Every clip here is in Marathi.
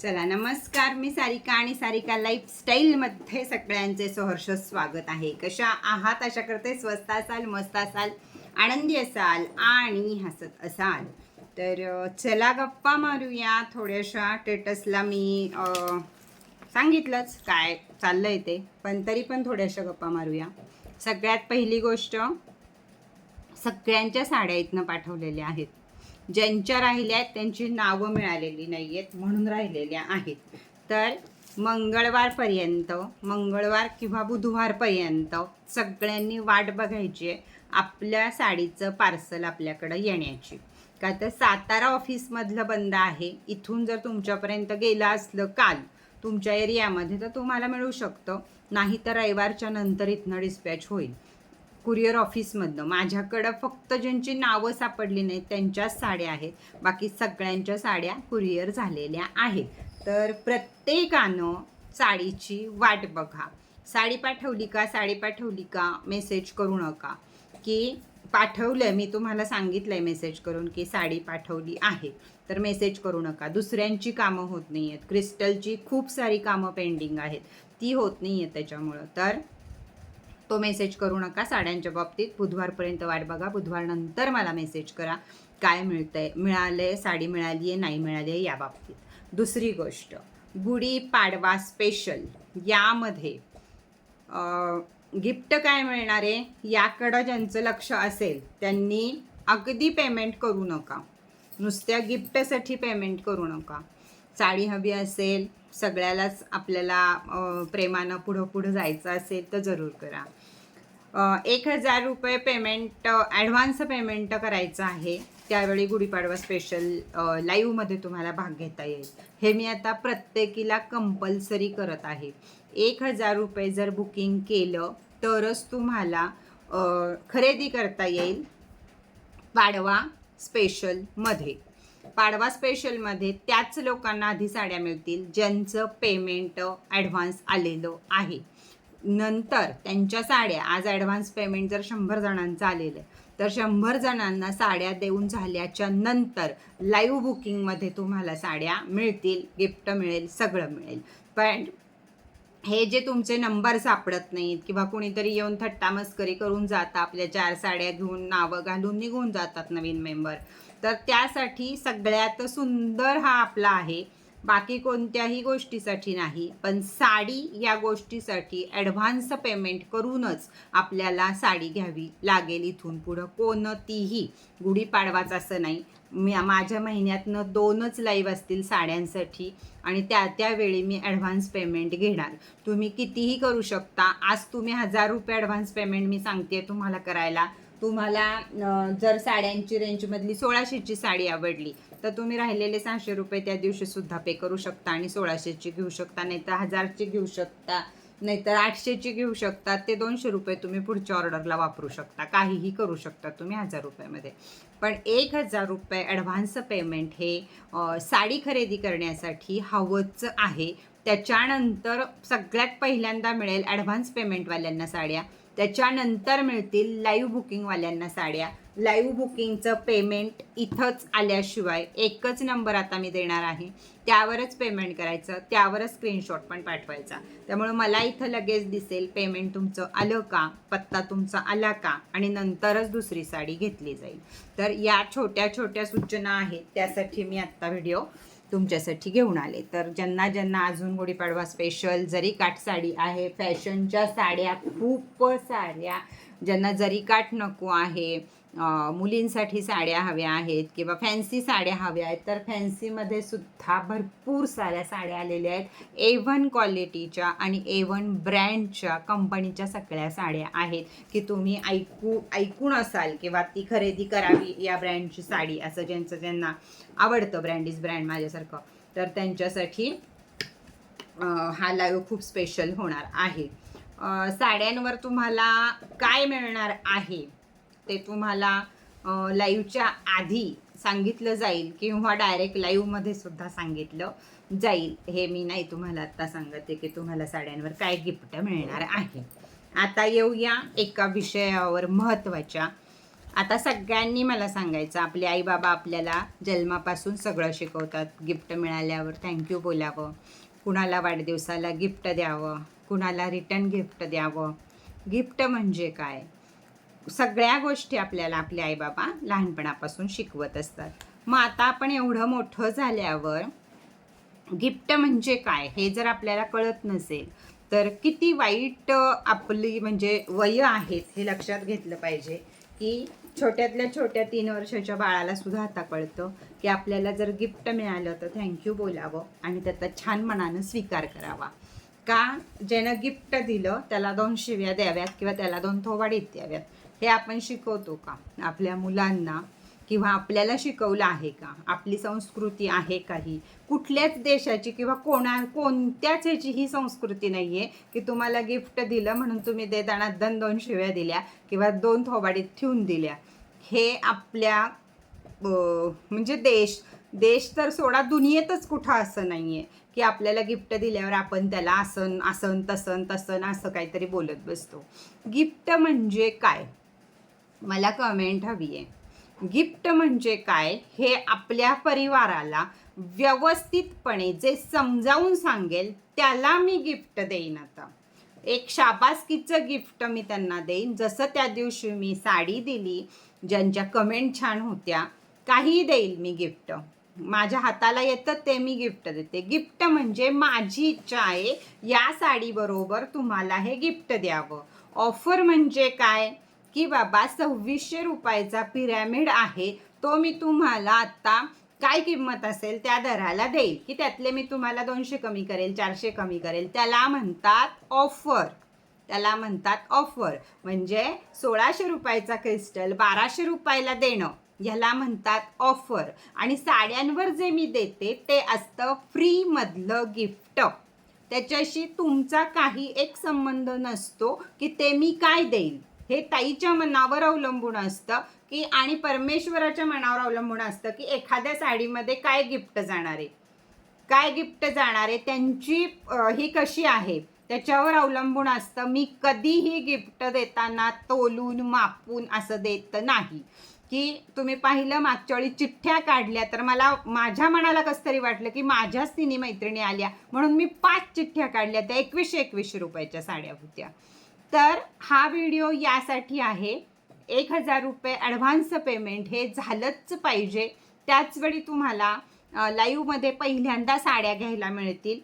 चला नमस्कार. मी सारिका आणि सारिका लाईफस्टाईलमध्ये सगळ्यांचे सहर्ष स्वागत आहे. कशा आहात? अशा करते स्वस्त असाल मस्त असाल आनंदी असाल आणि हसत असाल. तर चला गप्पा मारूया. थोड्याशा टेटसला मी सांगितलंच काय चाललंय ते पण तरी पण थोड्याशा गप्पा मारूया. सगळ्यात पहिली गोष्ट सगळ्यांच्या साड्या इथनं पाठवलेल्या आहेत. ज्यांच्या राहिल्या आहेत त्यांची नावं मिळालेली नाही आहेत म्हणून राहिलेल्या आहेत. तर मंगळवारपर्यंत मंगळवार किंवा बुधवारपर्यंत सगळ्यांनी वाट बघायची आहे आपल्या साडीचं पार्सल आपल्याकडं येण्याची. का तर सातारा ऑफिसमधलं बंद आहे. इथून जर तुमच्यापर्यंत गेलं असलं काल तुमच्या एरियामध्ये तर तुम्हाला मिळू शकतं. नाही तर रविवारच्या नंतर इथनं डिस्पॅच होईल. कुरिअर ऑफिसमधनं माझ्याकडं फक्त ज्यांची नावं सापडली नाहीत त्यांच्याच साड्या आहेत. बाकी सगळ्यांच्या साड्या कुरिअर झालेल्या आहेत. तर प्रत्येकानं साडीची वाट बघा. साडी पाठवली का साडी पाठवली का मेसेज करू नका. की पाठवलं मी तुम्हाला सांगितलं आहे मेसेज करून की साडी पाठवली आहे. तर मेसेज करू नका. दुसऱ्यांची कामं होत नाही आहेत क्रिस्टलची खूप सारी कामं पेंडिंग आहेत. ती होत नाही आहेत त्याच्यामुळं. तर तो मेसेज करू नका. साड्यांच्या बाबतीत बुधवारपर्यंत वाट बघा. बुधवारनंतर मला मेसेज करा. काय मिळतंय? मिळालंय? साडी मिळाली आहे? नाही मिळाली आहे? या बाबतीत. दुसरी गोष्ट. गुढी पाडवा स्पेशल यामध्ये गिफ्ट काय मिळणार आहे? याकडं ज्यांचं लक्ष असेल त्यांनी अगदी पेमेंट करू नका. नुसत्या गिफ्टसाठी पेमेंट करू नका. साडी हवी असेल सगळ्यालाच आपल्याला प्रेमानं पुढं पुढं जायचं असेल तर जरूर करा. एक हजार रुपये पेमेंट ॲडव्हान्स पेमेंट करायचं आहे. त्यावेळी गुढीपाडवा स्पेशल लाईव्हमध्ये तुम्हाला भाग घेता येईल. हे मी आता प्रत्येकीला कंपल्सरी करत आहे. एक हजार रुपये जर बुकिंग केलं तरच तुम्हाला खरेदी करता येईल पाडवा स्पेशलमध्ये पाडवा स्पेशलमध्ये त्याच लोकांना आधी साड्या मिळतील ज्यांचं पेमेंट ॲडव्हान्स आलेलं आहे. नंतर त्यांच्या साड्या आज ॲडव्हान्स पेमेंट जर शंभर जणांचं आलेलं आहे तर शंभर जणांना साड्या देऊन झाल्याच्यानंतर लाईव्ह बुकिंगमध्ये तुम्हाला साड्या मिळतील गिफ्ट मिळेल सगळं मिळेल. पण हे जे तुमचे नंबर सापडत नाहीत किंवा कुणीतरी येऊन थट्टा मस्करी करून जातं आपल्या चार साड्या घेऊन नावं घालून निघून जातात नवीन मेंबर तर त्यासाठी सगळ्यात सुंदर हा आपला आहे. बाकी कोणत्याही गोष्टीसाठी नाही. पण साडी या गोष्टीसाठी ॲडव्हान्स पेमेंट करूनच आपल्याला साडी घ्यावी लागेल इथून पुढं. कोणतीही गुढीपाडवाच असं नाही. मी माझ्या महिन्यातनं दोनच लाईव्ह असतील साड्यांसाठी आणि त्या त्यावेळी मी ॲडव्हान्स पेमेंट घेणार. तुम्ही कितीही करू शकता. आज तुम्ही हजार रुपये ॲडव्हान्स पेमेंट मी सांगते तुम्हाला करायला. तुम्हाला जर साड्यांची रेंजमधली सोळाशेची साडी आवडली तर तुम्ही राहिलेले सहाशे रुपये त्या दिवशी सुद्धा पे करू शकता आणि सोळाशेची घेऊ शकता नाहीतर हजारची घेऊ शकता नाहीतर आठशेची घेऊ शकता ते दोनशे रुपये तुम्ही पुढच्या ऑर्डरला वापरू शकता. काहीही करू शकता तुम्ही हजार रुपयामध्ये. पण एक हजार रुपये ॲडव्हान्स पेमेंट हे साडी खरेदी करण्यासाठी हवंच आहे. त्याच्यानंतर सगळ्यात पहिल्यांदा मिळेल ॲडव्हान्स पेमेंटवाल्यांना साड्या. त्याच्यानंतर मिळतील लाईव्ह बुकिंगवाल्यांना साड्या. लाईव्ह बुकिंगचं पेमेंट इथंच आल्याशिवाय एकच नंबर आता मी देणार आहे. त्यावरच पेमेंट करायचं त्यावरच स्क्रीनशॉट पण पाठवायचा. त्यामुळे मला इथं लगेच दिसेल पेमेंट तुमचं आलं का पत्ता तुमचा आला का आणि नंतरच दुसरी साडी घेतली जाईल. तर या छोट्या छोट्या सूचना आहेत त्यासाठी मी आत्ता व्हिडिओ तुमच्यासाठी घेऊन आले. तर ज्यांना ज्यांना अजून गुढीपाडवा स्पेशल जरी काठ साडी आहे फॅशनच्या साड्या खूप साड्या ज्यांना जरी काठ नको आहे मुलींसाठी साड्या हव्या आहेत किंवा फॅन्सी साड्या हव्या आहेत तर फॅन्सीमध्ये सुद्धा भरपूर साऱ्या साड्या आलेल्या आहेत. ए वन क्वालिटीच्या आणि ए वन ब्रँडच्या कंपनीच्या सगळ्या साड्या आहेत की तुम्ही ऐकू ऐकून असाल किंवा ती खरेदी करावी या ब्रँडची साडी असं ज्यांचं ज्यांना आवडतं ब्रँड इज ब्रँड माझ्यासारखं तर त्यांच्यासाठी हा लाईव्ह खूप स्पेशल होणार आहे. साड्यांवर तुम्हाला काय मिळणार आहे? ते तुम्हाला लाईव्हच्या आधी सांगितलं जाईल किंवा डायरेक्ट लाईव्हमध्ये सुद्धा सांगितलं जाईल. हे मी नाही तुम्हाला आत्ता सांगते की तुम्हाला साड्यांवर काय गिफ्ट मिळणार आहे. आता येऊया एका विषयावर महत्त्वाच्या. आता सगळ्यांनी मला सांगायचं आपले आई बाबा आपल्याला जन्मापासून सगळं शिकवतात गिफ्ट मिळाल्यावर. थँक्यू बोलावं. कुणाला वाढदिवसाला गिफ्ट द्यावं? कुणाला रिटर्न गिफ्ट द्यावं? गिफ्ट म्हणजे काय? सगळ्या गोष्टी आपल्याला आपले आईबाबा लहानपणापासून शिकवत असतात. मग आता आपण एवढं मोठं झाल्यावर गिफ्ट म्हणजे काय? हे जर आपल्याला कळत नसेल तर किती वाईट आपली म्हणजे वय आहेत हे लक्षात घेतलं पाहिजे की छोट्यातल्या छोट्या तीन वर्षाच्या बाळाला सुद्धा आता कळतं की आपल्याला जर गिफ्ट मिळालं तर थँक्यू बोलावं आणि त्याचा छान मनानं स्वीकार करावा. का? ज्यानं गिफ्ट दिलं त्याला दोन शिव्या द्याव्यात किंवा त्याला दोन थोवाडीत द्याव्यात. हे आपण शिकवतो का? आपल्या मुलांना किंवा आपल्याला शिकवलं आहे का? आपली संस्कृती आहे काही कुठल्याच देशाची किंवा कोणा कोणत्याच ह्याची ही संस्कृती नाही आहे की तुम्हाला गिफ्ट दिलं म्हणून तुम्ही देताना दन दोन शिव्या दिल्या किंवा दोन थोबाडीत ठेवून दिल्या. हे आपल्या म्हणजे देश देश तर सोडा दुनियेतच कुठं असं नाही आहे की आपल्याला गिफ्ट दिल्यावर आपण त्याला आसन आसन तसन तसन असं काहीतरी बोलत बसतो. गिफ्ट म्हणजे काय? मला कमेंट हवी आहे. गिफ्ट म्हणजे काय? हे आपल्या परिवाराला व्यवस्थितपणे जे समजावून सांगेल त्याला मी गिफ्ट देईन आता. एक शाबासकीचं गिफ्ट मी त्यांना देईन. जसं त्या दिवशी मी साडी दिली ज्यांच्या कमेंट छान होत्या काहीही देईल मी गिफ्ट माझ्या हाताला येतं ते मी गिफ्ट देते. गिफ्ट म्हणजे माझी इच्छा आहे या साडीबरोबर तुम्हाला हे गिफ्ट द्यावं. ऑफर म्हणजे काय? की बाबा सव्वीसशे रुपयाचा पिरॅमिड आहे तो मी तुम्हाला आत्ता काय किंमत असेल त्या दराला देईल. की त्यातले मी तुम्हाला दोनशे कमी करेल चारशे कमी करेल त्याला म्हणतात ऑफर. त्याला म्हणतात ऑफर. म्हणजे सोळाशे रुपयाचा क्रिस्टल बाराशे रुपयाला देणं ह्याला म्हणतात ऑफर. आणि साड्यांवर जे मी देते ते असतं फ्रीमधलं गिफ्ट. त्याच्याशी तुमचा काही एक संबंध नसतो की ते मी काय देईल. हे ताईच्या मनावर अवलंबून असतं की आणि परमेश्वराच्या मनावर अवलंबून असतं की एखाद्या साडीमध्ये काय गिफ्ट जाणार आहे? काय गिफ्ट जाणार आहे? त्यांची ही कशी आहे? त्याच्यावर अवलंबून असतं. मी कधीही गिफ्ट देताना तोलून मापून असं देत नाही. की तुम्ही पाहिलं मागच्या वेळी चिठ्ठ्या काढल्या तर मला माझ्या मनाला कसं तरी वाटलं की माझ्याच तिन्ही मैत्रिणी आल्या. म्हणून मी पाच चिठ्ठ्या काढल्या त्या एकवीसशे एकवीसशे रुपयाच्या साड्या होत्या. तर हा व्हिडिओ यासाठी आहे. एक हजार रुपये ॲडव्हान्स पेमेंट हे झालंच पाहिजे. त्याचवेळी तुम्हाला लाईव्हमध्ये पहिल्यांदा साड्या घ्यायला मिळतील.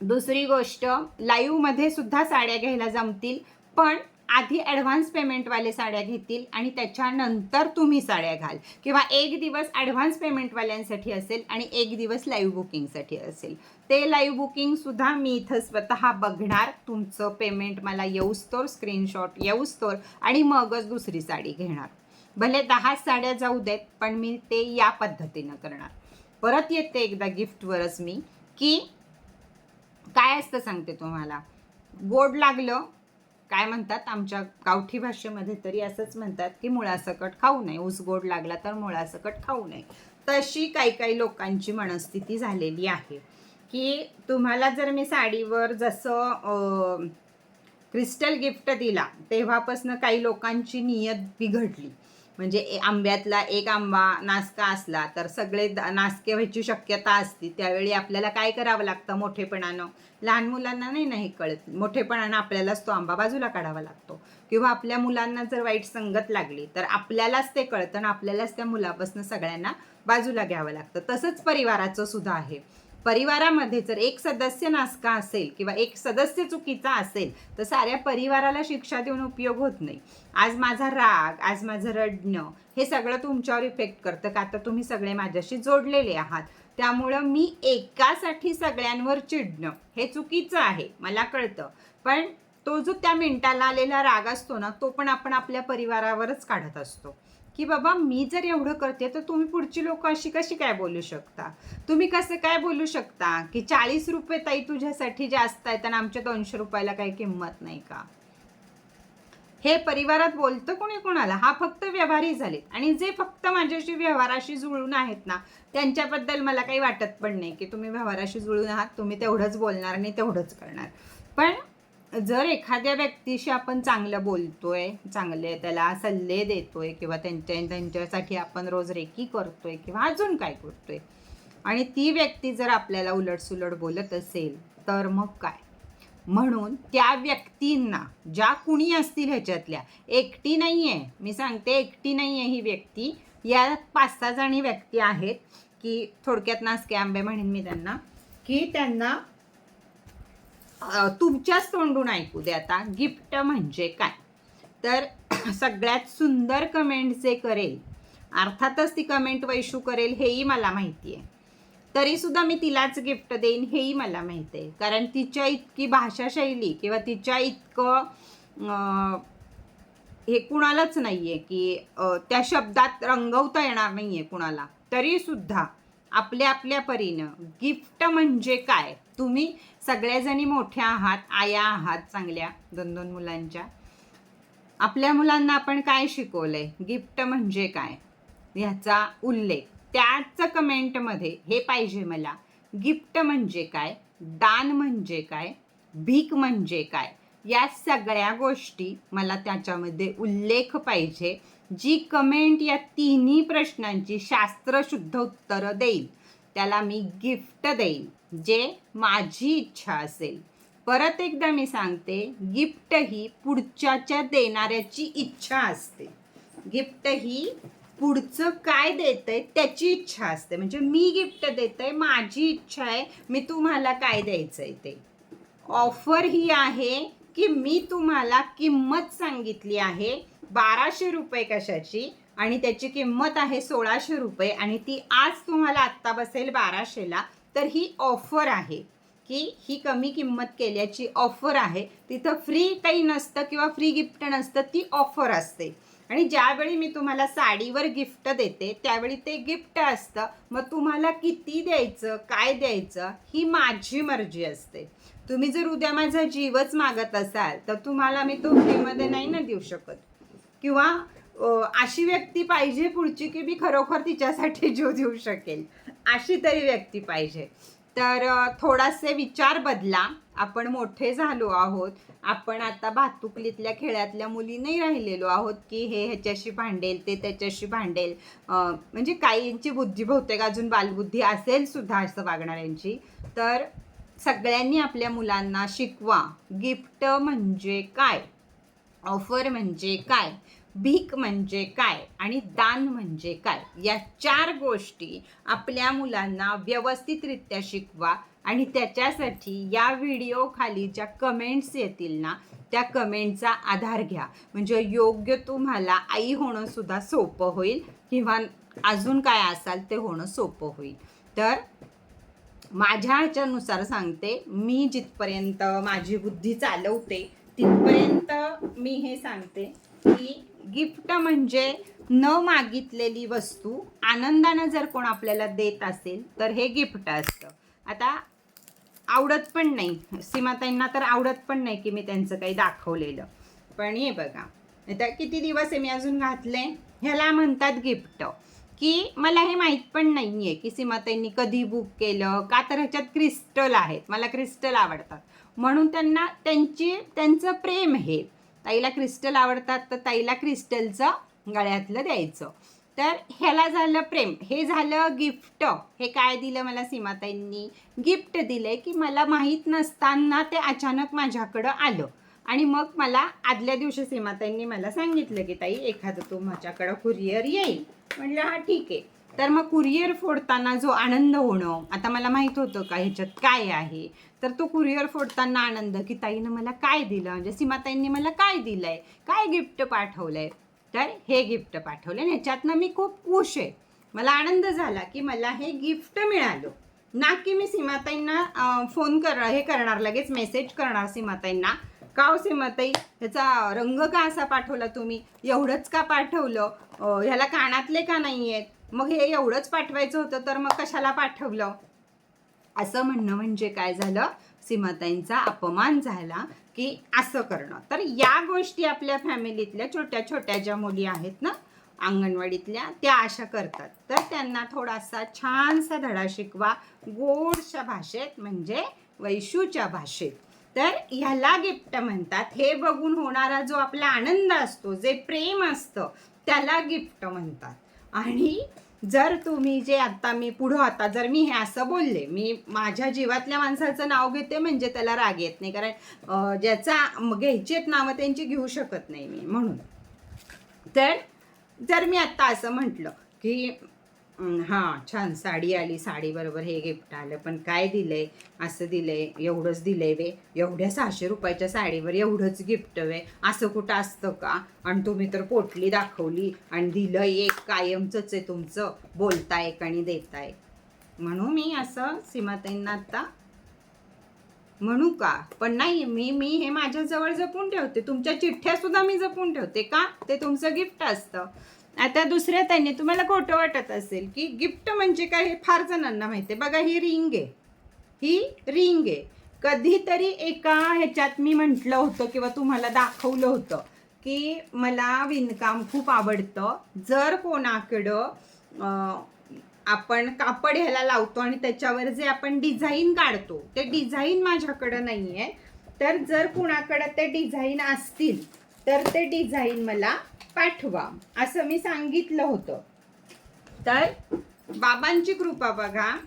दुसरी गोष्ट लाईव्हमध्ये सुद्धा साड्या घ्यायला जमतील पण आधी ॲडव्हान्स पेमेंटवाले साड्या घेतील आणि त्याच्यानंतर तुम्ही साड्या घाल. किंवा एक दिवस ॲडव्हान्स पेमेंटवाल्यांसाठी असेल आणि एक दिवस लाईव्ह बुकिंगसाठी असेल. ते लाईव्ह बुकिंगसुद्धा मी इथं स्वतः बघणार. तुमचं पेमेंट मला येऊस्तोर स्क्रीनशॉट येऊस्तोर आणि मगच दुसरी साडी घेणार. भले दहा साड्या जाऊ देत पण मी ते या पद्धतीनं करणार. परत येते एकदा गिफ्टवरच मी की काय असतं सांगते तुम्हाला. गोड लागलं काय म्हणतात आमच्या गावठी भाषेमध्ये तरी असंच म्हणतात की मुळासकट खाऊ नये. ऊस गोड लागला तर मुळासकट खाऊ नये. तशी काही काही लोकांची मनस्थिती झालेली आहे. की तुम्हाला जर मी साडीवर जसं क्रिस्टल गिफ्ट दिला तेव्हापासनं काही लोकांची नियत बिघडली. म्हणजे आंब्यातला एक आंबा नासका असला तर सगळे नासके व्हायची शक्यता असते. त्यावेळी आपल्याला काय करावं लागतं मोठेपणानं? लहान मुलांना नाही नाही कळत. मोठेपणानं आपल्यालाच तो आंबा बाजूला काढावा लागतो. किंवा आपल्या मुलांना जर वाईट संगत लागली तर आपल्यालाच ते कळतं आणि आपल्यालाच त्या मुलापासून सगळ्यांना बाजूला घ्यावं लागतं. तसंच परिवाराचं सुद्धा आहे. परिवारामध्ये जर एक सदस्य नासका असेल किंवा एक सदस्य चुकीचा असेल तर साऱ्या परिवाराला शिक्षा देऊन उपयोग होत नाही. आज माझा राग आज माझं रडणं हे सगळं तुमच्यावर इफेक्ट करतं का? तर तुम्ही सगळे माझ्याशी जोडलेले आहात. त्यामुळं मी एकासाठी सगळ्यांवर चिडणं हे चुकीचं आहे मला कळतं. पण तो जो त्या मिनिटाला आलेला राग असतो ना तो पण आपण आपल्या परिवारावरच काढत असतो. की बाबा मी जर एवढं करते तर तुम्ही पुढची लोक अशी कशी काय बोलू शकता? तुम्ही कसं काय बोलू शकता? की चाळीस रुपये ताई तुझ्यासाठी जास्त आहेत आणि आमच्या दोनशे रुपयाला काही किंमत नाही का? हे परिवारात बोलतं कोणी कोणाला? हा फक्त व्यवहारी झालेत. आणि जे फक्त माझ्याशी व्यवहाराशी जुळून आहेत ना त्यांच्याबद्दल मला काही वाटत पण नाही की तुम्ही व्यवहाराशी जुळून आहात तुम्ही तेवढंच बोलणार आणि तेवढंच करणार. पण जर एखाद्या व्यक्तीशी आपण चांगलं बोलतोय चांगले त्याला सल्ले देतोय किंवा त्यांच्या त्यांच्यासाठी आपण रोज रेकी करतोय किंवा अजून काय करतोय आणि ती व्यक्ती जर आपल्याला उलटसुलट बोलत असेल तर मग काय? म्हणून त्या व्यक्तींना ज्या कुणी असतील ह्याच्यातल्या एकटी नाही आहे मी सांगते एकटी नाही आहे ही व्यक्ती. या पाच सहा जणी व्यक्ती आहेत की थोडक्यात नासके आंबे म्हणेन मी त्यांना की त्यांना तुमच्याच तोंडून ऐकू दे आता. गिफ्ट म्हणजे काय? तर सगळ्यात सुंदर कमेंट जे करेल अर्थातच ती कमेंट वैशू करेल हेही मला माहिती आहे. तरीसुद्धा मी तिलाच गिफ्ट देईन हेही मला माहिती आहे. कारण तिच्या इतकी भाषाशैली किंवा तिच्या इतकं हे कुणालाच नाही आहे की त्या शब्दात रंगवता येणार नाही आहे कुणाला. तरीसुद्धा आपल्या आपल्या परीनं गिफ्ट म्हणजे काय? तुम्ही सगळ्याजणी मोठ्या आहात आया आहात चांगल्या दोन दोन मुलांच्या. आपल्या मुलांना आपण काय शिकवलंय? गिफ्ट म्हणजे काय? ह्याचा उल्लेख. त्याच कमेंटमध्ये हे पाहिजे मला. गिफ्ट म्हणजे काय? दान म्हणजे काय? भीक म्हणजे काय? या सगळ्या गोष्टी मला त्याच्यामध्ये उल्लेख पाहिजे जी कमेंट या तिन्ही प्रश्नांची शास्त्रशुद्ध उत्तरं देईल. त्याला मी गिफ्ट देईन जे माझी इच्छा असेल. परत एकदा मी सांगते गिफ्ट ही पुढच्याच्या देणाऱ्याची इच्छा असते. गिफ्ट ही पुढचं काय देतंय त्याची इच्छा असते. म्हणजे मी गिफ्ट देतोय माझी इच्छा आहे मी तुम्हाला काय द्यायचं आहे ते. ऑफर ही आहे की मी तुम्हाला किंमत सांगितली आहे बाराशे रुपये कशाची? आणि त्याची किंमत आहे सोळाशे रुपये आणि ती आज तुम्हाला आत्ता बसेल बाराशेला तर ही ऑफर आहे की ही कमी किंमत केल्याची ऑफर आहे. तिथं फ्री काही नसतं किंवा फ्री गिफ्ट नसतं ती ऑफर असते. आणि ज्यावेळी मी तुम्हाला साडीवर गिफ्ट देते त्यावेळी ते गिफ्ट असतं. मग तुम्हाला किती द्यायचं काय द्यायचं ही माझी मर्जी असते. तुम्ही जर उद्या माझा जीवच मागत असाल तर तुम्हाला मी तो फ्रीमध्ये नाही ना देऊ शकत. किंवा अशी व्यक्ती पाहिजे पुढची की मी खरोखर तिच्यासाठी जीव देऊ शकेल. अशी तरी व्यक्ती पाहिजे. तर थोडासे विचार बदला. आपण मोठे झालो आहोत. आपण आता भातुकलीतल्या खेळातल्या मुली नाही राहिलेलो आहोत की हे ह्याच्याशी भांडेल ते त्याच्याशी भांडेल. म्हणजे काहींची बुद्धी बहुतेक अजून बालबुद्धी असेल सुद्धा असं वागणाऱ्यांची. तर सगळ्यांनी आपल्या मुलांना शिकवा. गिफ्ट म्हणजे काय? ऑफर म्हणजे काय? भीक म्हणजे काय आणि दान म्हणजे काय? या चार गोष्टी आपल्या मुलांना व्यवस्थितरित्या शिकवा आणि त्याच्यासाठी या व्हिडिओ खाली ज्या कमेंट्स येतील ना त्या कमेंटचा आधार घ्या. म्हणजे योग्य तुम्हाला आई होणं सुद्धा सोपं होईल किंवा अजून काय असाल ते होणं सोपं होईल. तर माझ्या ह्याच्यानुसार सांगते मी जिथपर्यंत माझी बुद्धी चालवते तिथपर्यंत मी हे सांगते की गिफ्ट म्हणजे न मागितलेली वस्तू आनंदानं जर कोण आपल्याला देत असेल तर हे गिफ्ट असतं. आता आवडत पण नाही. सीमाताईंना तर आवडत पण नाही की मी त्यांचं काही दाखवलेलं. पण हे बघा आता किती दिवस आहे मी अजून घातले? ह्याला म्हणतात गिफ्ट. की मला हे माहीत पण नाही आहे की सीमाताईंनी कधी बुक केलं का तर ह्याच्यात क्रिस्टल आहेत. मला क्रिस्टल आवडतात. म्हणून त्यांना त्यांची त्यांचं प्रेम हे ताईला क्रिस्टल आवडतात तर ताईला क्रिस्टलचं गळ्यातलं द्यायचं. तर ह्याला झालं प्रेम. हे झालं गिफ्ट. हे काय दिलं मला सीमाताईंनी? गिफ्ट दिलं की मला माहीत नसताना ते अचानक माझ्याकडं आलं. आणि मग मला आदल्या दिवशी सीमाताईंनी मला सांगितलं की ताई एखादं तू माझ्याकडं कुरिअर येईल. म्हणलं हा ठीक आहे. तर मग कुरिअर फोडताना जो आनंद होणं आता मला माहीत होतं का ह्याच्यात काय आहे? तर तो कुरिअर फोडताना आनंद की ताईनं मला काय दिलं? म्हणजे सीमाताईंनी मला काय दिलंय? काय गिफ्ट पाठवलंय? तर हे गिफ्ट पाठवलं आणि ह्याच्यातनं मी खूप खुश आहे. मला आनंद झाला की मला हे गिफ्ट मिळालं. ना की मी सीमाताईंना फोन कर हे करणार लगेच मेसेज करणार सीमाताईंना. का हो सीमाताई ह्याचा रंग का असा पाठवला तुम्ही? एवढंच का पाठवलं? ह्याला कानातले का नाही आहेत मग हे एवढंच पाठवायचं होतं तर मग कशाला पाठवलं? असं म्हणणं म्हणजे काय झालं? सीमाताईंचा अपमान झाला की असं करणं. तर या गोष्टी आपल्या फॅमिलीतल्या छोट्या छोट्या ज्या मुली आहेत ना अंगणवाडीतल्या त्या अशा करतात. तर त्यांना थोडासा छानसा धडा शिकवा. गोडशा भाषेत म्हणजे वैशूच्या भाषेत. तर ह्याला गिफ्ट म्हणतात. हे बघून होणारा जो आपला आनंद असतो जे प्रेम असतं त्याला गिफ्ट म्हणतात. आणि जर तुम्ही जे आता मी पुढं आता जर मी हे असं बोलले मी माझ्या जीवातल्या माणसाचं नाव घेते म्हणजे त्याला राग येत नाही. कारण ज्याचा घ्यायची आहेत नावं त्यांची घेऊ शकत नाही मी म्हणून. तर जर मी आत्ता असं म्हटलं की हां छान साडी आली साडी बरोबर हे गिफ्ट आलं पण काय दिलंय असं दिलंय एवढंच दिलंय वे. एवढ्या सहाशे रुपयाच्या साडीवर एवढंच गिफ्ट वे. असं कुठं असतं का? आणि तुम्ही तर पोटली दाखवली आणि दिलं एक कायमचंच आहे तुमचं. बोलताय आणि देताय. म्हणू मी असं सीमाताईंना आत्ता म्हणू का? पण नाही मी मी हे माझ्याजवळ जपून ठेवते. तुमच्या चिठ्ठ्या सुद्धा मी जपून ठेवते का? ते तुमचं गिफ्ट असतं. आता दुसऱ्या त्यांनी तुम्हाला खोटं वाटत असेल की गिफ्ट म्हणजे काय हे फार जणांना माहिती आहे. बघा ही रिंग आहे. ही रिंग आहे. कधीतरी एका ह्याच्यात मी म्हटलं होतं किंवा तुम्हाला दाखवलं होतं की मला विणकाम खूप आवडतं. जर कोणाकडं आपण कापड ह्याला लावतो आणि त्याच्यावर जे आपण डिझाईन काढतो ते डिझाईन माझ्याकडं नाही आहे तर जर कुणाकडं ते डिझाईन असतील तर ते डिझाईन मला पाठवा असं मी सांगितलं होतं. तर? बाबांची कृपा बघा.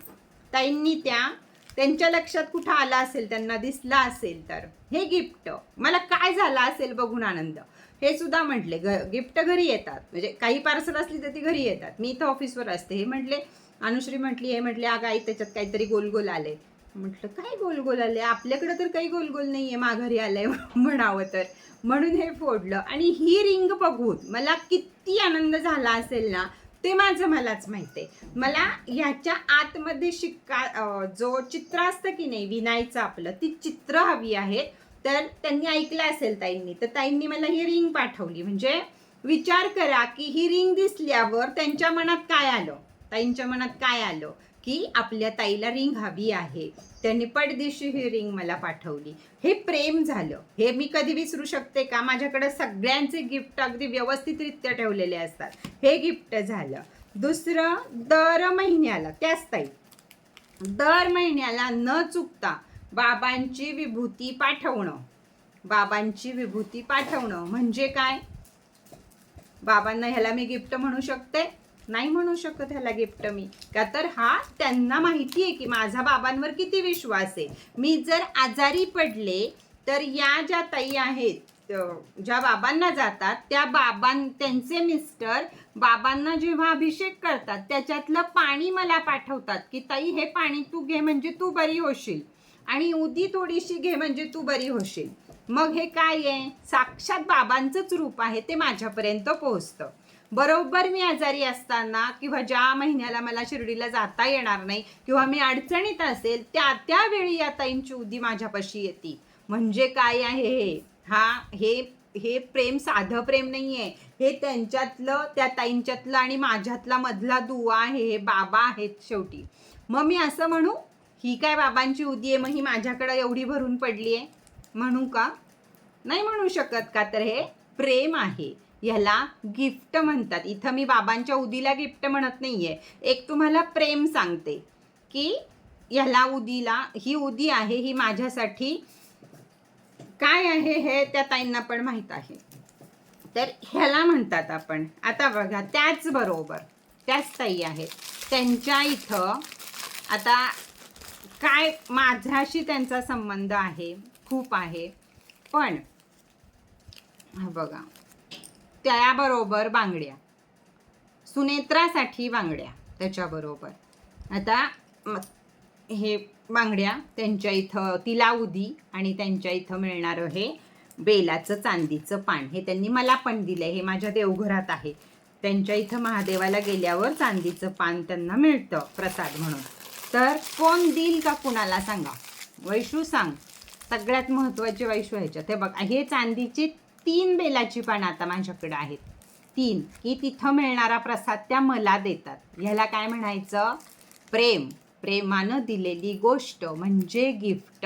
ताईंनी त्या त्यांच्या लक्षात कुठं आला असेल त्यांना दिसला असेल तर. हे गिफ्ट. मला काय झालं असेल बघून आनंद. हे सुद्धा म्हटले ग गिफ्ट घरी येतात. म्हणजे काही पार्सल असली तर ती घरी येतात. मी इथं ऑफिसवर असते. हे म्हटले अनुश्री म्हटली हे म्हटले अगं आई त्याच्यात काहीतरी गोलगोल आले. म्हटलं काय गोलगोल आले? आपल्याकडं तर काही गोलगोल नाही आहे माघारी आलंय म्हणावं तर. म्हणून हे फोडलं. आणि ही रिंग बघून मला किती आनंद झाला असेल ना ते माझं मलाच माहिती आहे. मला ह्याच्या आतमध्ये शिक्का जो चित्र असतं की नाही विनायचं आपलं ती चित्र हवी आहेत. तर त्यांनी ऐकलं असेल ताईंनी. तर ताईंनी मला ही रिंग पाठवली. म्हणजे विचार करा की ही रिंग दिसल्यावर त्यांच्या मनात काय आलं? ताईंच्या मनात काय आलं? की आपल्या ताईला रिंग हवी आहे. त्यांनी पडदिशी ही रिंग मला पाठवली. हे प्रेम झालं. हे मी कधी विसरू शकते का? माझ्याकडे सगळ्यांचे गिफ्ट अगदी व्यवस्थितरित्या ठेवलेले असतात. हे गिफ्ट झालं. दुसरं दर महिन्याला त्याच ताई. दर महिन्याला न चुकता बाबांची विभूती पाठवणं. बाबांची विभूती पाठवणं म्हणजे काय? बाबांना ह्याला मी गिफ्ट म्हणू शकते? नाही म्हणू शकत ह्याला गिफ्ट मी. का तर हा त्यांना माहिती आहे की माझा बाबांवर किती विश्वास आहे. मी जर आजारी पडले तर या ज्या ताई आहेत ज्या बाबांना जातात त्या बाबां त्यांचे मिस्टर बाबांना जेव्हा अभिषेक करतात त्याच्यातलं पाणी मला पाठवतात की ताई हे पाणी तू घे म्हणजे तू बरी होशील. आणि उदी थोडीशी घे म्हणजे तू बरी होशील. मग हे काय आहे? साक्षात बाबांचंच रूप आहे ते माझ्यापर्यंत पोहोचतं. बरोबर मी आजारी असताना किंवा ज्या महिन्याला मला शिर्डीला जाता येणार नाही किंवा मी अडचणीत असेल त्या त्यावेळी या ताईंची उदी माझ्यापाशी येते. म्हणजे काय आहे हे? हा हे हे प्रेम साधं प्रेम नाही आहे हे त्यांच्यातलं त्या ताईंच्यातलं आणि माझ्यातला मधला दुवा आहे हे बाबा आहेत शेवटी. मग मी असं म्हणू ही काय बाबांची उदी आहे? मग ही माझ्याकडं एवढी भरून पडली आहे म्हणू का? नाही म्हणू शकत का? तर हे प्रेम आहे. ह्याला गिफ्ट म्हणतात. इथं मी बाबांच्या उदीला गिफ्ट म्हणत नाही आहे एक तुम्हाला प्रेम सांगते की ह्याला उदीला ही उदी आहे ही माझ्यासाठी. काय आहे हे त्या ताईंना पण माहीत आहे. तर ह्याला म्हणतात आपण. आता बघा त्याचबरोबर त्याच ताई आहेत. त्यांच्या इथं आता काय माझ्याशी त्यांचा संबंध आहे खूप आहे. पण हा बघा. त्याबरोबर बांगड्या. सुनेत्रासाठी बांगड्या त्याच्याबरोबर. आता हे बांगड्या त्यांच्या इथं तिला उदी आणि त्यांच्या इथं मिळणारं हे बेलाचं चांदीचं पान. हे त्यांनी मला पण दिलं हे माझ्या देवघरात आहे. त्यांच्या इथं महादेवाला गेल्यावर चांदीचं पान त्यांना मिळतं प्रसाद म्हणून. तर कोण देईल का कुणाला सांगा? वैशू सांग. सगळ्यात महत्त्वाचे वैशू ह्याच्यात. हे बघ हे चांदीची तीन बेलाची पानं आता माझ्याकडे आहेत. तीन. की तिथं मिळणारा प्रसाद त्या मला देतात. ह्याला काय म्हणायचं? प्रेम. प्रेमानं दिलेली गोष्ट म्हणजे गिफ्ट.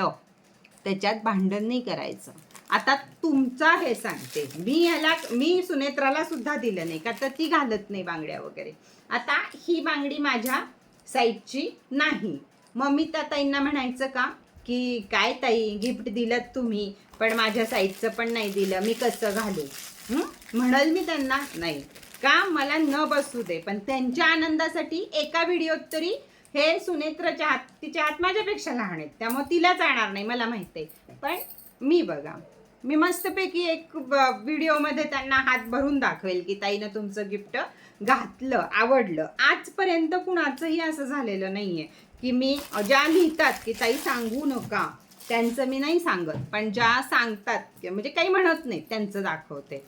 त्याच्यात भांडण नाही करायचं. आता तुमचा हे सांगते. मी ह्याला मी सुनेत्राला सुद्धा दिलं नाही का तर ती घालत नाही बांगड्या वगैरे. आता ही बांगडी माझ्या साईजची नाही. मग मी त्या ताईंना म्हणायचं का? की काय ताई गिफ्ट दिलं तुम्ही? पण माझ्या साईजचं पण नाही दिलं. मी कसं घालू? हं? म्हणाल मी त्यांना नाही. का? मला न बसू दे. पण त्यांच्या आनंदासाठी एका व्हिडिओत तरी हे सुनेत्राच्या हात तिच्या हात माझ्यापेक्षा लहान आहेत. त्यामुळे तिला जाणार नाही मला माहिती आहे. पण मी बघा. मी मस्तपैकी एक व्हिडिओमध्ये त्यांना हात भरून दाखवेल की ताईनं तुमचं गिफ्ट घातलं आवडलं. आजपर्यंत कुणाचंही असं झालेलं नाही आहे की मी ज्या लिहितात की ताई सांगू नका. त्यांचं मी नाही सांगत पण ज्या सांगतात म्हणजे काही म्हणत नाही त्यांचं दाखवते.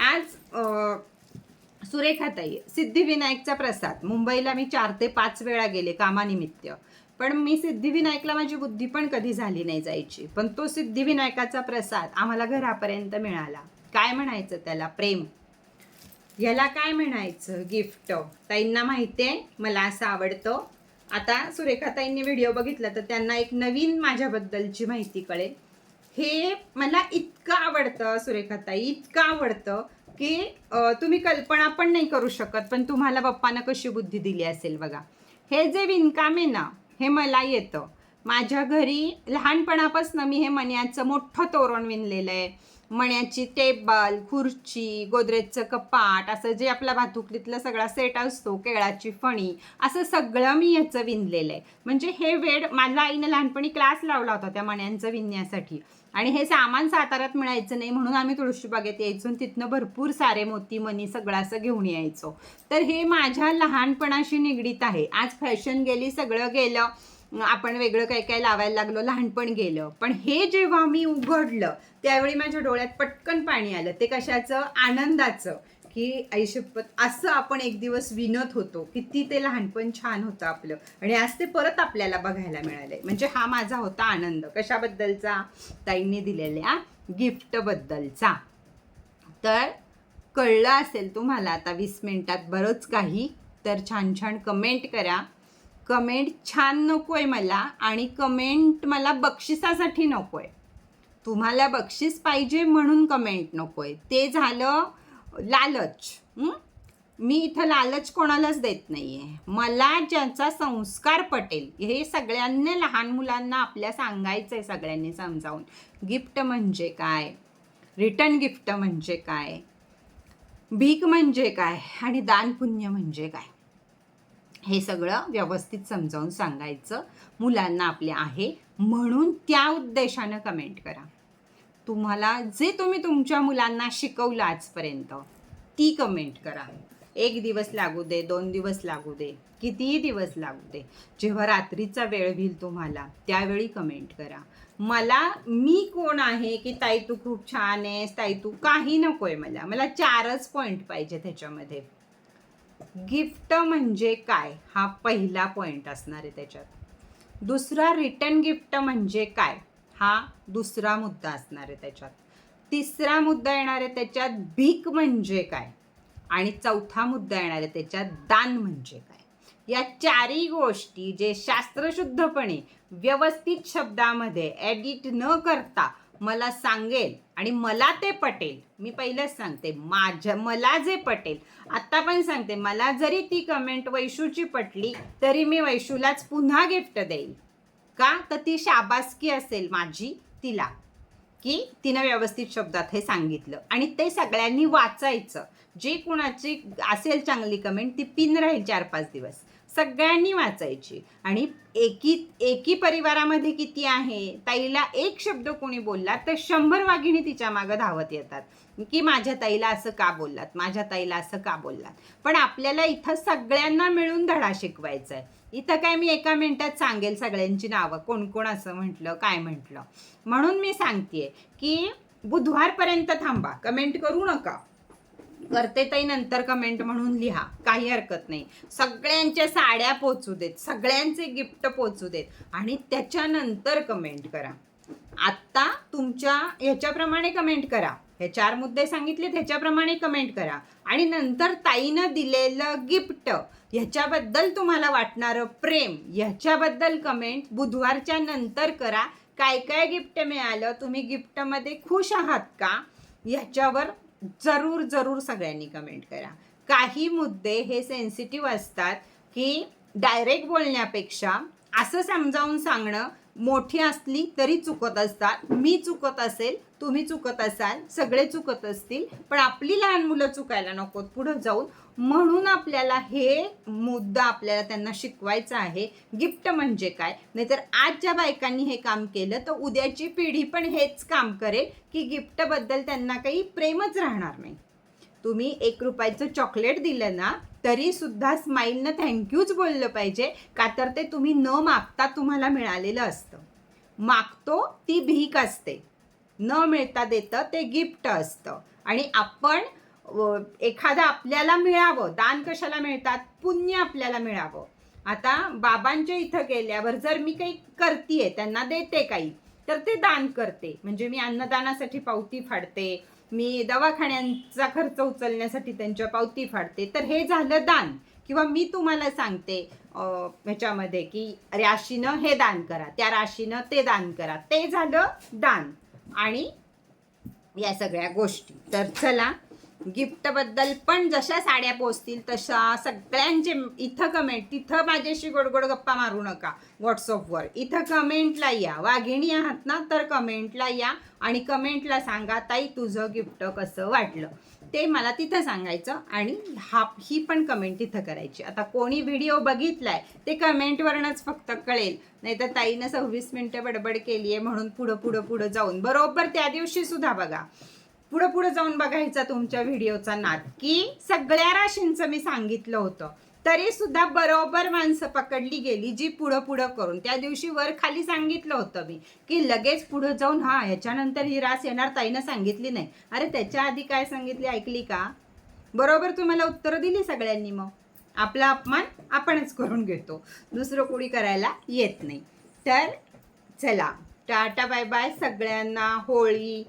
आज सुरेखाताई सिद्धिविनायकचा प्रसाद. मुंबईला मी चार ते पाच वेळा गेले कामानिमित्त. पण मी सिद्धिविनायकला माझी बुद्धी पण कधी झाली नाही जायची. पण तो सिद्धिविनायकाचा प्रसाद आम्हाला घरापर्यंत मिळाला. काय म्हणायचं त्याला? प्रेम. याला काय म्हणायचं? गिफ्ट. ताईंना माहिती आहे मला असं आवडतं. आता सुरेखाताईंनी व्हिडिओ बघितला तर त्यांना एक नवीन माझ्याबद्दलची माहिती कळेल. हे मला इतकं आवडतं सुरेखाताई इतकं आवडतं की तुम्ही कल्पना पण नाही करू शकत पण तुम्हाला बाप्पानं कशी बुद्धी दिली असेल बघा. हे जे विणकाम आहे ना हे मला येतं. माझ्या घरी लहानपणापासून मी हे मन्याचं मोठं तोरण विणलेलं आहे. मण्याची टेबल खुर्ची गोदरेजचं कपाट असं जे आपला भातुकलीतला सगळा सेट असतो केळाची फणी असं सगळं मी याचं विणलेलं आहे. म्हणजे हे वेड माझ्या आईनं लहानपणी क्लास लावला होता त्या मण्यांचं विणण्यासाठी. आणि हे सामान साताऱ्यात मिळायचं नाही म्हणून आम्ही तुळशीबागेत यायचो आणि तिथनं भरपूर सारे मोती मनी सगळं असं घेऊन यायचो. तर हे माझ्या लहानपणाशी निगडीत आहे. आज फॅशन गेली सगळं गेलं. आपण वेगळं काही काय लावायला लागलो लहानपण गेलं. पण हे जेव्हा मी उघडलं त्यावेळी माझ्या डोळ्यात पटकन पाणी आलं. ते कशाचं? आनंदाचं. की आयुष्यपत असं आपण एक दिवस विनत होतो. किती ते लहानपण छान होतं आपलं. आणि आज ते परत आपल्याला बघायला मिळालंय. म्हणजे हा माझा होता आनंद. कशाबद्दलचा? ताईंनी दिलेल्या गिफ्टबद्दलचा. तर कळलं असेल तुम्हाला आता वीस मिनिटात बरंच काही तर छान छान कमेंट करा. कमेंट छान नको आहे मला आणि कमेंट मला बक्षिसासाठी नको आहे तुम्हाला बक्षीस पाहिजे म्हणून कमेंट नको आहे ते झालं लालच. मी इथं लालच कोणालाच देत नाही आहे मला ज्याचा संस्कार पटेल हे सगळ्यांनी लहान मुलांना आपल्या सांगायचं आहे सगळ्यांनी समजावून. गिफ्ट म्हणजे काय? रिटर्न गिफ्ट म्हणजे काय? भीक म्हणजे काय? आणि दानपुण्य म्हणजे काय? हे सगळं व्यवस्थित समजावून सांगायचं. मुलांना आपल्या आहे म्हणून त्या उद्देशानं कमेंट करा. तुम्हाला जे तुम्ही तुमच्या मुलांना शिकवलं आजपर्यंत ती कमेंट करा. एक दिवस लागू दे दोन दिवस लागू दे कितीही दिवस लागू दे. जेव्हा रात्रीचा वेळ होईल तुम्हाला त्यावेळी कमेंट करा. मला मी कोण आहे की ताई तू खूप छान आहेस ताई तू काही नको आहे मला. मला चारच पॉईंट पाहिजे त्याच्यामध्ये गिफ्ट म्हणजे काय? हा पहिला पॉईंट असणार आहे त्याच्यात. दुसरा रिटर्न गिफ्ट म्हणजे काय? हा दुसरा मुद्दा असणार आहे त्याच्यात. तिसरा मुद्दा येणार आहे त्याच्यात भीक म्हणजे काय? आणि चौथा मुद्दा येणार आहे त्याच्यात दान म्हणजे काय? या चारही गोष्टी जे शास्त्रशुद्धपणे व्यवस्थित शब्दामध्ये एडिट न करता मला सांगेल आणि मला ते पटेल. मी पहिलंच सांगते माझ्या मला जे पटेल आत्ता पण सांगते मला जरी ती कमेंट वैशूची पटली तरी मी वैशूलाच पुन्हा गिफ्ट देईल. का? तर ती शाबासकी असेल माझी तिला. की तिनं व्यवस्थित शब्दात हे सांगितलं. आणि ते सगळ्यांनी वाचायचं. जे कुणाची असेल चांगली कमेंट ती पिन राहील चार पाच दिवस. सगळ्यांनी वाचायची. आणि एकी एकी परिवारामध्ये किती आहे ताईला एक शब्द कोणी बोलला तर शंभर वाघिणी तिच्या मागं धावत येतात. की माझ्या ताईला असं का बोललात? माझ्या ताईला असं का बोललात? पण आपल्याला इथं सगळ्यांना मिळून धडा शिकवायचा आहे इथं काय मी एका मिनिटात सांगेल सगळ्यांची नावं. कोण कोण असं म्हटलं काय म्हटलं. म्हणून मी सांगतेय की बुधवारपर्यंत थांबा. कमेंट करू नका. करते ताई नंतर कमेंट म्हणून लिहा. काही हरकत नाही. सगळ्यांच्या साड्या पोचू देत सगळ्यांचे गिफ्ट पोचू देत. आणि त्याच्यानंतर कमेंट करा. आत्ता तुमच्या ह्याच्याप्रमाणे कमेंट करा. हे चार मुद्दे सांगितले ह्याच्याप्रमाणे कमेंट करा. आणि नंतर ताईनं दिलेलं गिफ्ट ह्याच्याबद्दल तुम्हाला वाटणारं प्रेम ह्याच्याबद्दल कमेंट बुधवारच्या नंतर करा. काय काय गिफ्ट मिळालं? तुम्ही गिफ्टमध्ये खुश आहात का? ह्याच्यावर जरूर जरूर सगळ्यांनी कमेंट करा. काही मुद्दे हे सेन्सिटिव्ह असतात की डायरेक्ट बोलण्यापेक्षा असं समजावून सांगणं मोठी असली तरी चुकत असतात. मी चुकत असेल तुम्ही चुकत असाल सगळे चुकत असतील पण आपली लहान मुलं चुकायला नकोत. पुढं जाऊन म्हणून आपल्याला हे मुद्दा आपल्याला त्यांना शिकवायचा आहे. गिफ्ट म्हणजे काय? नाहीतर आज ज्या बायकांनी हे काम केलं तर उद्याची पिढी पण हेच काम करेल की गिफ्टबद्दल त्यांना काही प्रेमच राहणार नाही. तुम्ही एक रुपयाचं चॉकलेट दिलं ना तरी सुद्धा स्माईलनं थँक्यूच बोललं पाहिजे का तर ते तुम्ही न मागता तुम्हाला मिळालेलं असतं. मागतो ती भीक असते. न मिळता देतं ते गिफ्ट असतं. आणि आपण एखादं आपल्याला मिळावं दान कशाला मिळतात? पुण्य आपल्याला मिळावं. आता बाबांच्या इथं गेल्यावर जर मी काही करतीये त्यांना देते काही तर ते दान करते. म्हणजे मी अन्नदानासाठी पावती फाडते मी दवाखान्यांचा खर्च उचलण्यासाठी त्यांच्या पावती फाडते. तर हे झालं दान. किंवा मी तुम्हाला सांगते ह्याच्यामध्ये की राशीनं हे दान करा. त्या राशीनं ते दान करा. ते झालं दान. आणि या सगळ्या गोष्टी. तर चला गिफ्टबद्दल पण जशा साड्या पोचतील तशा सगळ्यांचे इथं कमेंट तिथं माझ्याशी गोडगोड गप्पा मारू नका व्हॉट्सअपवर इथं कमेंटला या. वाघिणी आहात ना तर कमेंटला या आणि कमेंटला सांगा ताई तुझं गिफ्ट कसं वाटलं? ते मला तिथं सांगायचं आणि हा ही पण कमेंट तिथं करायची. आता कोणी व्हिडिओ बघितलाय ते कमेंटवरनच फक्त कळेल. नाही तर ताईनं सव्वीस मिनटं बडबड केली आहे म्हणून पुढं पुढं पुढं जाऊन. बरोबर त्या दिवशी सुद्धा बघा. पुढं पुढं जाऊन बघायचा तुमच्या व्हिडिओचा नाद. की सगळ्या राशींचं मी सांगितलं होतं. तरी सुद्धा बरोबर माणसं पकडली गेली जी पुढं पुढं करून. त्या दिवशी वर खाली सांगितलं होतं मी की लगेच पुढं जाऊन हा ह्याच्यानंतर ही रास येणार ताईनं सांगितली नाही. अरे त्याच्या आधी काय सांगितली ऐकली का? बरोबर तुम्हाला उत्तरं दिली सगळ्यांनी मग. आपला अपमान आपणच करून घेतो. दुसरं कोणी करायला येत नाही. तर चला टाटा बाय बाय. सगळ्यांना होळी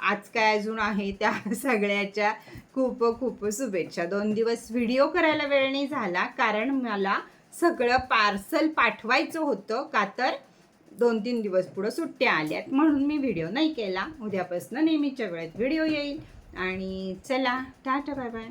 आज काय अजून आहे त्या सगळ्याच्या खूप खूप शुभेच्छा. दोन दिवस व्हिडिओ करायला वेळ नाही झाला कारण मला सगळं पार्सल पाठवायचं होतं का तर दोन तीन दिवस पुढं सुट्ट्या आल्यात म्हणून मी व्हिडिओ नाही केला. उद्यापासून नेहमीच्या वेळेत व्हिडिओ येईल. आणि चला टाटा बाय बाय